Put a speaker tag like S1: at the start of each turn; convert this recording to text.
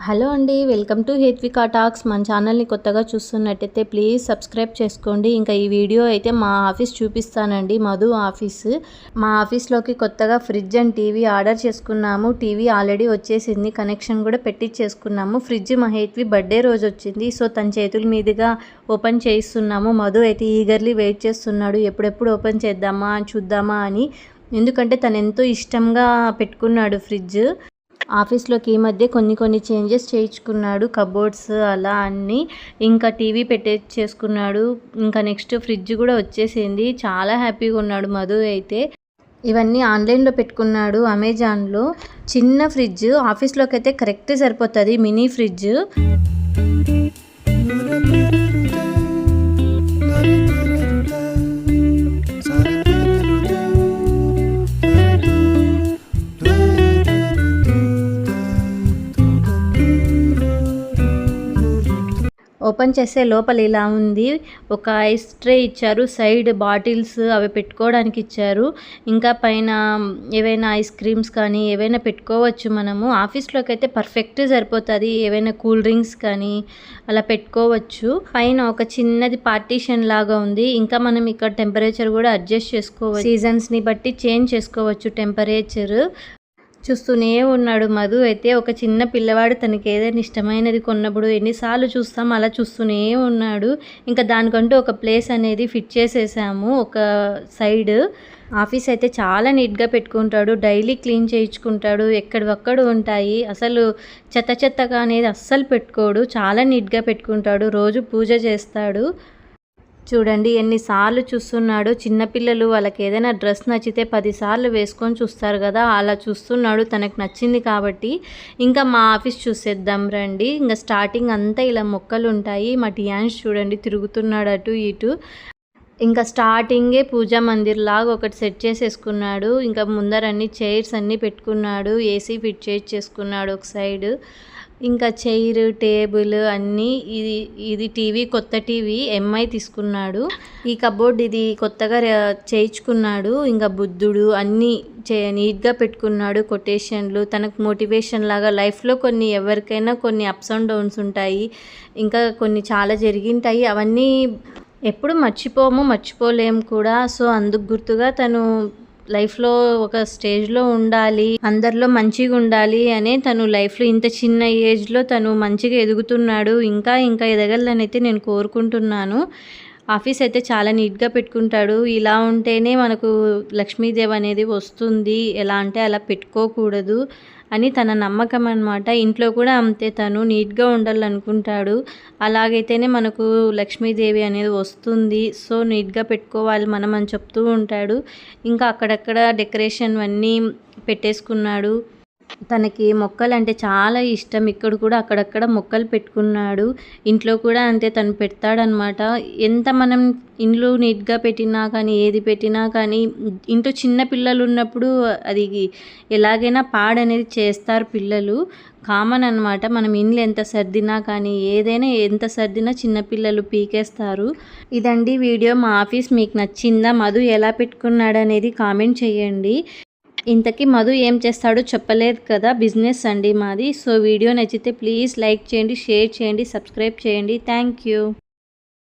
S1: Hello అండి welcome to Hethvika talks. మన ఛానల్ని కొత్తగా చూస్తున్నట్టయితే ప్లీజ్ సబ్స్క్రైబ్ చేసుకోండి. ఇంకా ఈ వీడియో అయితే మా ఆఫీస్ చూపిస్తానండి మధు ఆఫీస్. మా ఆఫీస్లోకి కొత్తగా ఫ్రిడ్జ్ అండ్ టీవీ ఆర్డర్ చేసుకున్నాము. టీవీ ఆల్రెడీ వచ్చేసింది కనెక్షన్ కూడా పెట్టించేసుకున్నాము ఫ్రిడ్జ్ మా హేత్వి బర్త్డే రోజు వచ్చింది సో తన చేతుల మీదుగా ఓపెన్ చేయిస్తున్నాము. మధు అయితే ఈగర్లీ వెయిట్ చేస్తున్నాడు ఎప్పుడెప్పుడు ఓపెన్ చేద్దామా చూద్దామా అని. ఎందుకంటే తను ఎంతో ఇష్టంగా పెట్టుకున్నాడు ఫ్రిడ్జ్. ఆఫీస్లోకి ఈ మధ్య కొన్ని కొన్ని చేంజెస్ చేయించుకున్నాడు. కబోర్డ్స్ అలా అన్నీ ఇంకా టీవీ పెట్టేసుకున్నాడు ఇంకా నెక్స్ట్ ఫ్రిడ్జ్ కూడా వచ్చేసింది. చాలా హ్యాపీగా ఉన్నాడు మధు అయితే. ఇవన్నీ ఆన్లైన్లో పెట్టుకున్నాడు అమెజాన్లో. చిన్న ఫ్రిడ్జ్ ఆఫీస్లోకి అయితే కరెక్ట్ సరిపోతుంది. Mini fridge. ఓపెన్ చేస్తే లోపల ఇలా ఉంది. ఒక ఐస్ ట్రే ఇచ్చారు సైడ్ బాటిల్స్ అవి పెట్టుకోవడానికి ఇచ్చారు. ఇంకా పైన ఏవైనా ఐస్ క్రీమ్స్ కానీ ఏవైనా పెట్టుకోవచ్చు మనము. ఆఫీస్లోకి అయితే పర్ఫెక్ట్ సరిపోతుంది. ఏవైనా కూల్ డ్రింక్స్ కానీ అలా పెట్టుకోవచ్చు. పైన ఒక చిన్నది పార్టీషన్ లాగా ఉంది. ఇంకా మనం ఇక్కడ టెంపరేచర్ కూడా అడ్జస్ట్ చేసుకోవచ్చు. సీజన్స్ని బట్టి చేంజ్ చేసుకోవచ్చు టెంపరేచర్. చూస్తూనే ఉన్నాడు మధు. అయితే ఒక చిన్న పిల్లవాడు తనకి ఏదైనా ఇష్టమైనది కొన్నప్పుడు ఎన్నిసార్లు చూస్తాం అలా చూస్తూనే ఉన్నాడు. ఇంకా దానికంటూ ఒక ప్లేస్ అనేది ఫిట్ చేసేసాము. ఒక సైడ్ ఆఫీస్ అయితే చాలా నీట్గా పెట్టుకుంటాడు. Daily clean చేయించుకుంటాడు. ఎక్కడివక్కడ ఉంటాయి. అసలు చెత్త చెత్తగా అనేది అస్సలు పెట్టుకోడు. చాలా నీట్గా పెట్టుకుంటాడు. రోజు పూజ చేస్తాడు. చూడండి ఎన్నిసార్లు చూస్తున్నాడు. చిన్నపిల్లలు వాళ్ళకి ఏదైనా డ్రెస్ నచ్చితే పదిసార్లు వేసుకొని చూస్తారు కదా. అలా చూస్తున్నాడు తనకు నచ్చింది కాబట్టి. ఇంకా మా ఆఫీస్ చూసేద్దాం రండి. ఇంకా స్టార్టింగ్ అంతా ఇలా మొక్కలు ఉంటాయి. మా టియాన్స్ చూడండి తిరుగుతున్నాడు అటు ఇటు. ఇంకా స్టార్టింగే పూజా మందిర్ లాగా ఒకటి సెట్ చేసేసుకున్నాడు. ఇంకా ముందర అన్ని చైర్స్ అన్నీ పెట్టుకున్నాడు. ఏసీ ఫిట్ చేసి చేసుకున్నాడు ఒక సైడ్. ఇంకా చైర్ టేబుల్ అన్నీ ఇది ఇది టీవీ కొత్త టీవీ ఎంఐ తీసుకున్నాడు. ఈ కబోర్డ్ ఇది కొత్తగా చేయించుకున్నాడు. ఇంకా బుద్ధుడు అన్నీ చే నీట్గా పెట్టుకున్నాడు కొటేషన్లు. తనకు మోటివేషన్ లాగా లైఫ్లో కొన్ని ఎవరికైనా కొన్ని అప్స్ అండ్ డౌన్స్ ఉంటాయి. ఇంకా కొన్ని చాలా జరిగింటాయి. అవన్నీ ఎప్పుడు మర్చిపోము మర్చిపోలేము కూడా. సో అందుకు గుర్తుగా తను లైఫ్లో ఒక స్టేజ్లో ఉండాలి అందరిలో మంచిగా ఉండాలి అనే తను లైఫ్లో ఇంత చిన్న ఏజ్లో తను మంచిగా ఎదుగుతున్నాడు. ఇంకా ఇంకా ఎదగాలని అయితే నేను కోరుకుంటున్నాను. ఆఫీస్ అయితే చాలా నీట్గా పెట్టుకుంటాడు. ఇలా ఉంటేనే మనకు లక్ష్మీదేవి అనేది వస్తుంది. ఎలా అంటే అలా పెట్టుకోకూడదు అని తన నమ్మకం అనమాట ఇంట్లో కూడా అంతే తను నీట్గా ఉండాలనుకుంటాడు. అలాగైతేనే మనకు లక్ష్మీదేవి అనేది వస్తుంది. సో నీట్గా పెట్టుకోవాలి మనం అని చెప్తూ ఉంటాడు. ఇంకా అక్కడక్కడ డెకరేషన్ అన్నీ పెట్టేసుకున్నాడు. తనకి మొక్కలు అంటే చాలా ఇష్టం. ఇక్కడ కూడా అక్కడక్కడ మొక్కలు పెట్టుకున్నాడు. ఇంట్లో కూడా అంతే తను పెడతాడనమాట ఎంత మనం ఇండ్లు నీట్గా పెట్టినా కానీ ఏది పెట్టినా కానీ ఇంట్లో చిన్న పిల్లలు ఉన్నప్పుడు అది ఎలాగైనా పాడనేది చేస్తారు పిల్లలు. కామన్ అనమాట మనం ఇండ్లు ఎంత సర్దినా కానీ ఏదైనా ఎంత సర్దినా చిన్నపిల్లలు పీకేస్తారు. ఇదండి వీడియో. మా ఆఫీస్ మీకు నచ్చిందా? మధు ఎలా పెట్టుకున్నాడు అనేది కామెంట్ చేయండి. ఇంతకీ మధు ఏం చేస్తాడో చెప్పలేదు కదా బిజినెస్ అండి మాది. సో వీడియో నచ్చితే ప్లీజ్ లైక్ చేయండి షేర్ చేయండి సబ్స్క్రైబ్ చేయండి. Thank you.